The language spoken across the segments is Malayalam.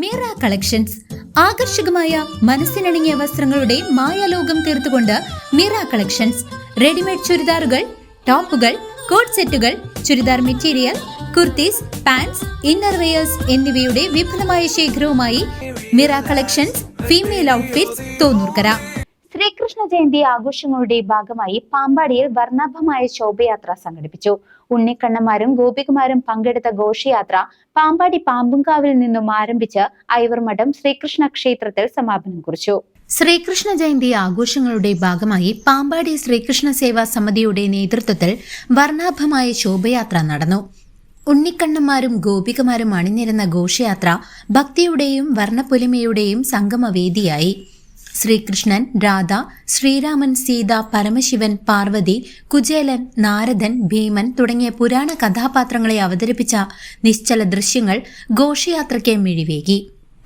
മീറ കളക്ഷൻസ്. ആകർഷകമായ മനസ്സിനണിഞ്ഞ വസ്ത്രങ്ങളുടെ മായാലോകം തീർത്തുകൊണ്ട് മീറ കളക്ഷൻസ്. റെഡിമെയ്ഡ് ചുരിദാറുകൾ ടോപ്പുകൾ കോട്ട് സെറ്റുകൾ churidar material kurtis pants innerwears എന്നിവയുടെ വിപുലമായ ശേഖരവുമായി Mira collections female outfits Thonnurkara. Sreekrishna Jayanthi ആഘോഷങ്ങളുടെ ഭാഗമായി പാമ്പാടിയിൽ വർണാഭമായ ശോഭയാത്ര സംഘടിപ്പിച്ചു. ഉണ്ണിക്കണ്ണന്മാരും ഗോപികുമാരും പങ്കെടുത്ത ഘോഷയാത്ര പാമ്പാടി പാമ്പുങ്കാവിൽ നിന്നും ആരംഭിച്ച് ഐവർമഠം ശ്രീകൃഷ്ണ ക്ഷേത്രത്തിൽ സമാപനം കുറിച്ചു. ശ്രീകൃഷ്ണ ജയന്തി ആഘോഷങ്ങളുടെ ഭാഗമായി പാമ്പാടി ശ്രീകൃഷ്ണ സേവാ സമിതിയുടെ നേതൃത്വത്തിൽ വർണാഭമായ ശോഭയാത്ര നടന്നു. ഉണ്ണിക്കണ്ണന്മാരും ഗോപികമാരും അണിനിരുന്ന ഘോഷയാത്ര ഭക്തിയുടെയും വർണപ്പൊലിമയുടെയും സംഗമവേദിയായി. ശ്രീകൃഷ്ണൻ രാധ ശ്രീരാമൻ സീത പരമശിവൻ പാർവതി കുചേലൻ നാരദൻ ഭീമൻ തുടങ്ങിയ പുരാണ കഥാപാത്രങ്ങളെ അവതരിപ്പിച്ച നിശ്ചല ദൃശ്യങ്ങൾ ഘോഷയാത്രയ്ക്ക് മിഴിവേകി.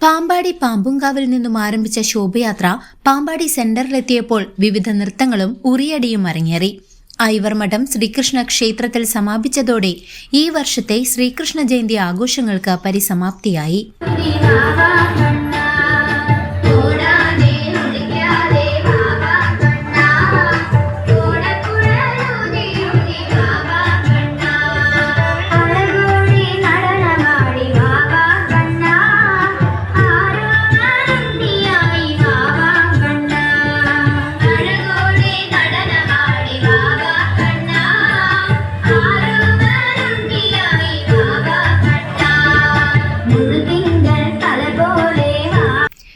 പാമ്പാടി പാമ്പുങ്കാവിൽ നിന്നും ആരംഭിച്ച ശോഭയാത്ര പാമ്പാടി സെന്ററിലെത്തിയപ്പോൾ വിവിധ നൃത്തങ്ങളും ഉറിയടിയും അരങ്ങേറി. ഐവർമഠം ശ്രീകൃഷ്ണ ക്ഷേത്രത്തിൽ സമാപിച്ചതോടെ ഈ വർഷത്തെ ശ്രീകൃഷ്ണ ജയന്തി ആഘോഷങ്ങൾക്ക് പരിസമാപ്തിയായി.